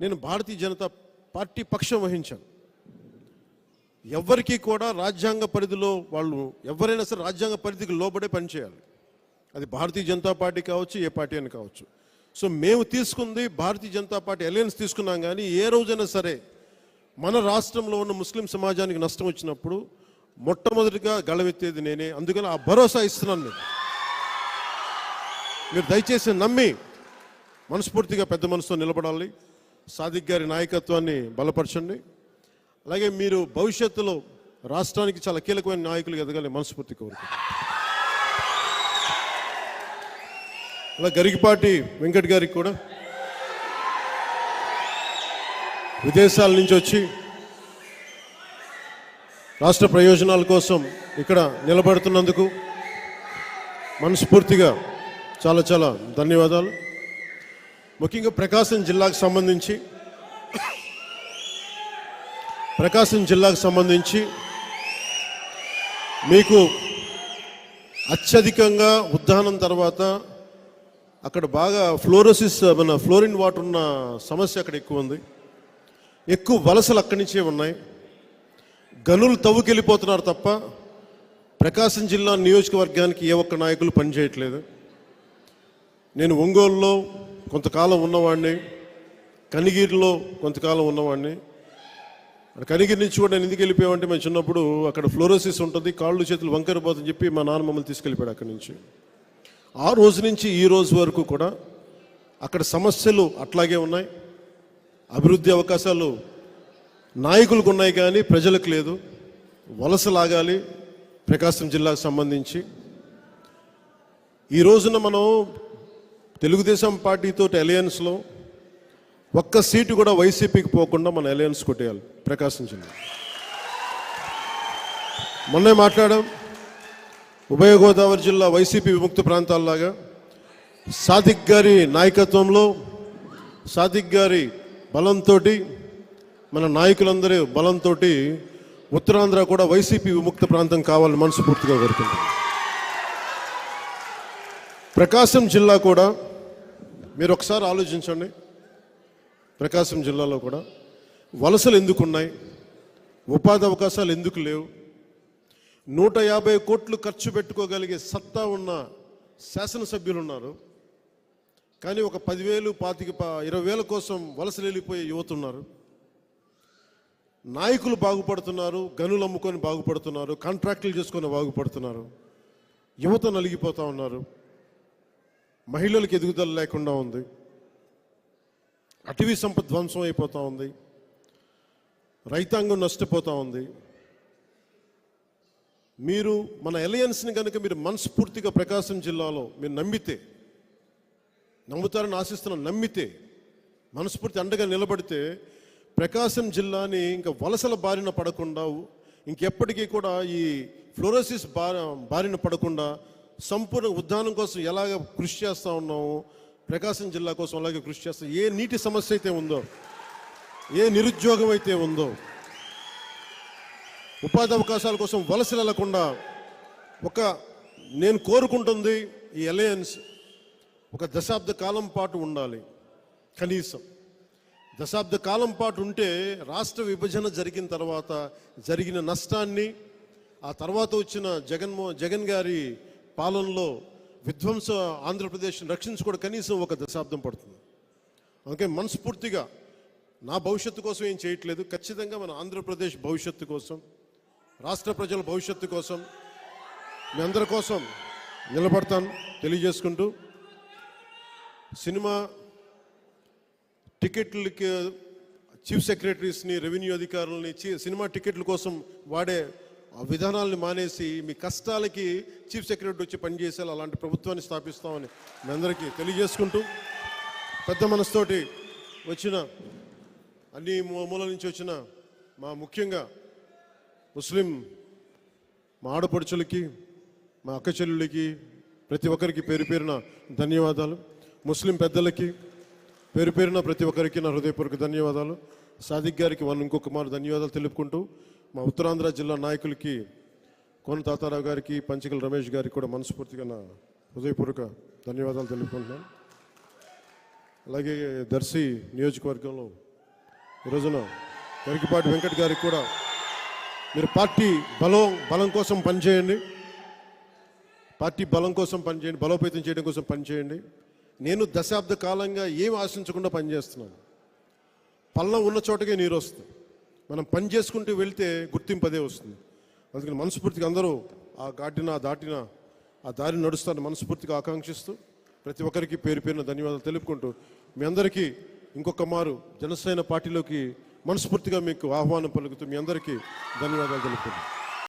నేను భారతీయ జనతా పార్టీ పక్షం వహించాను. ఎవ్వరికీ కూడా రాజ్యాంగ పరిధిలో వాళ్ళు ఎవరైనా సరే రాజ్యాంగ పరిధికి లోబడే పనిచేయాలి అది భారతీయ జనతా పార్టీ కావచ్చు ఏ పార్టీ అని కావచ్చు. సో మేము తీసుకుంది భారతీయ జనతా పార్టీ అలయన్స్ తీసుకున్నాం కానీ ఏ రోజైనా సరే మన రాష్ట్రంలో ఉన్న ముస్లిం సమాజానికి నష్టం వచ్చినప్పుడు మొట్టమొదటిగా గళవెత్తేది నేనే. అందుకని ఆ భరోసా ఇస్తున్నాను నేను. మీరు దయచేసి నమ్మి మనస్ఫూర్తిగా పెద్ద మనసుతో నిలబడాలి. సాదిక్ గారి నాయకత్వాన్ని బలపరచండి. అలాగే మీరు భవిష్యత్తులో రాష్ట్రానికి చాలా కీలకమైన నాయకులు ఎదగాలి మనస్ఫూర్తి కోరుకు అలా గరికిపాటి వెంకట్ గారికి కూడా విదేశాల నుంచి వచ్చి రాష్ట్ర ప్రయోజనాల కోసం ఇక్కడ నిలబడుతున్నందుకు మనస్ఫూర్తిగా చాలా చాలా ధన్యవాదాలు. ముఖ్యంగా ప్రకాశం జిల్లాకు సంబంధించి ప్రకాశం జిల్లాకు సంబంధించి మీకు అత్యధికంగా ఉద్దానం తర్వాత అక్కడ బాగా ఫ్లోరోసిస్ మన ఫ్లోరిన్ వాటర్ ఉన్న సమస్య అక్కడ ఎక్కువ ఉంది. ఎక్కువ వలసలు అక్కడి నుంచే ఉన్నాయి. గనులు తవ్వుకెళ్ళిపోతున్నారు తప్ప ప్రకాశం జిల్లా నియోజకవర్గానికి ఏ ఒక్క నాయకులు పనిచేయట్లేదు. నేను ఒంగోలులో కొంతకాలం ఉన్నవాడిని కనిగిరిలో కొంతకాలం ఉన్నవాడిని. కనిగిరి నుంచి కూడా నేను ఎందుకు వెళ్ళిపోయామంటే మేము చిన్నప్పుడు అక్కడ ఫ్లోరోసిస్ ఉంటుంది కాళ్ళు చేతులు వంకర చెప్పి మా నాన్న మమ్మల్ని తీసుకెళ్ళిపోయాడు అక్కడి నుంచి. ఆ రోజు నుంచి ఈ రోజు వరకు కూడా అక్కడ సమస్యలు అట్లాగే ఉన్నాయి. అభివృద్ధి అవకాశాలు నాయకులకు ఉన్నాయి కానీ ప్రజలకు లేదు. వలస లాగాలి ప్రకాశం జిల్లాకు సంబంధించి. ఈ రోజున మనం తెలుగుదేశం పార్టీతో అలయన్స్లో ఒక్క సీటు కూడా వైసీపీకి పోకుండా మన అలయన్స్ కొట్టేయాలి. ప్రకాశం జిల్లా. మొన్నే మాట్లాడాం ఉభయ గోదావరి జిల్లా వైసీపీ విముక్త ప్రాంతాల్లాగా. సాదిక్ గారి నాయకత్వంలో సాదిక్ గారి బలంతో మన నాయకులందరి బలంతో ఉత్తరాంధ్ర కూడా వైసీపీ విముక్త ప్రాంతం కావాలని మనస్ఫూర్తిగా కోరుకుంటున్నాం. ప్రకాశం జిల్లా కూడా మీరు ఒకసారి ఆలోచించండి. ప్రకాశం జిల్లాలో కూడా వలసలు ఎందుకు ఉన్నాయి ఉపాధి అవకాశాలు ఎందుకు లేవు? నూట యాభై కోట్లు ఖర్చు పెట్టుకోగలిగే సత్తా ఉన్న శాసనసభ్యులు ఉన్నారు కానీ ఒక పదివేలు పాతిక ఇరవై వేల కోసం వలసలు వెళ్ళిపోయే యువత ఉన్నారు. నాయకులు బాగుపడుతున్నారు గనులు అమ్ముకొని బాగుపడుతున్నారు కాంట్రాక్టులు చేసుకొని బాగుపడుతున్నారు. యువత నలిగిపోతూ ఉన్నారు. మహిళలకు ఎదుగుదల లేకుండా ఉంది. అటవీ సంపద ధ్వంసం అయిపోతూ ఉంది. రైతాంగం నష్టపోతూ ఉంది. మీరు మన ఎలయన్స్ని కనుక మీరు మనస్ఫూర్తిగా ప్రకాశం జిల్లాలో మీరు నమ్మితే నమ్ముతారని ఆశిస్తున్నాను నమ్మితే మనస్ఫూర్తి అండగా నిలబడితే ప్రకాశం జిల్లాని ఇంకా వలసల బారిన పడకుండా ఇంకెప్పటికీ కూడా ఈ ఫ్లోరోసిస్ బారిన పడకుండా సంపూర్ణ ఉద్యానం కోసం ఎలాగ కృషి చేస్తూ ఉన్నాము ప్రకాశం జిల్లా కోసం అలాగే కృషి చేస్తాం. ఏ నీటి సమస్య అయితే ఉందో ఏ నిరుద్యోగం అయితే ఉందో ఉపాధి అవకాశాల కోసం వలసలు వెళ్ళకుండా ఒక నేను కోరుకుంటుంది ఈ అలయన్స్ ఒక దశాబ్ద కాలం పాటు ఉండాలి. కనీసం దశాబ్ద కాలం పాటు ఉంటే రాష్ట్ర విభజన జరిగిన తర్వాత జరిగిన నష్టాన్ని ఆ తర్వాత వచ్చిన జగన్మో జగన్ గారి పాలనలో విధ్వంస ఆంధ్రప్రదేశ్ని రక్షించుకోవడం కనీసం ఒక దశాబ్దం పడుతుంది. అందుకే మనస్ఫూర్తిగా నా భవిష్యత్తు కోసం ఏం చేయట్లేదు. ఖచ్చితంగా మన ఆంధ్రప్రదేశ్ భవిష్యత్తు కోసం రాష్ట్ర ప్రజల భవిష్యత్తు కోసం మీ అందరి కోసం నిలబడతాను తెలియజేసుకుంటూ సినిమా టికెట్లకి చీఫ్ సెక్రటరీస్ని రెవెన్యూ అధికారులని సినిమా టికెట్ల కోసం వాడే ఆ విధానాలను మానేసి మీ కష్టాలకి చీఫ్ సెక్రటరీ వచ్చి పనిచేసేలా అలాంటి ప్రభుత్వాన్ని స్థాపిస్తామని మీ అందరికీ తెలియజేసుకుంటూ పెద్ద మనసుతోటి వచ్చిన అన్ని మూ- మూల నుంచి వచ్చిన మా ముఖ్యంగా ముస్లిం మా ఆడపడుచులకి మా అక్క చెల్లెళ్ళకి ప్రతి ఒక్కరికి పేరు పేరున ధన్యవాదాలు. ముస్లిం పెద్దలకి పేరు పేరున ప్రతి ఒక్కరికి నా హృదయపూర్వక ధన్యవాదాలు. సాదిక్ గారికి వన్ ఇంకొక మారు ధన్యవాదాలు తెలుపుకుంటూ మా ఉత్తరాంధ్ర జిల్లా నాయకులకి కోన తాతారావు గారికి పంచకల రమేష్ గారికి కూడా మనస్ఫూర్తిగా నా హృదయపూర్వక ధన్యవాదాలు తెలుపుకుంటున్నాను అలాగే దర్శి నియోజకవర్గంలో ఈరోజున రోజున వెంకట్ గారికి కూడా మీరు పార్టీ బలం బలం కోసం పనిచేయండి. పార్టీ బలం కోసం పనిచేయండి బలోపేతం చేయడం కోసం పనిచేయండి. నేను దశాబ్ద కాలంగా ఏం ఆశించకుండా పనిచేస్తున్నాను. పల్లం ఉన్న చోటకే నీరు వస్తుంది. మనం పని చేసుకుంటూ వెళ్తే గుర్తింపు అదే వస్తుంది. అందుకని మనస్ఫూర్తిగా అందరూ ఆ ఘాటిన దాటిన ఆ దారిని నడుస్తాను మనస్ఫూర్తిగా ఆకాంక్షిస్తూ ప్రతి ఒక్కరికి పేరు పేరున ధన్యవాదాలు తెలుపుకుంటూ మీ అందరికీ ఇంకొక మారు జనసేన పార్టీలోకి మనస్ఫూర్తిగా మీకు ఆహ్వానం పలుకుతూ మీ అందరికీ ధన్యవాదాలు తెలుపుకుంటాను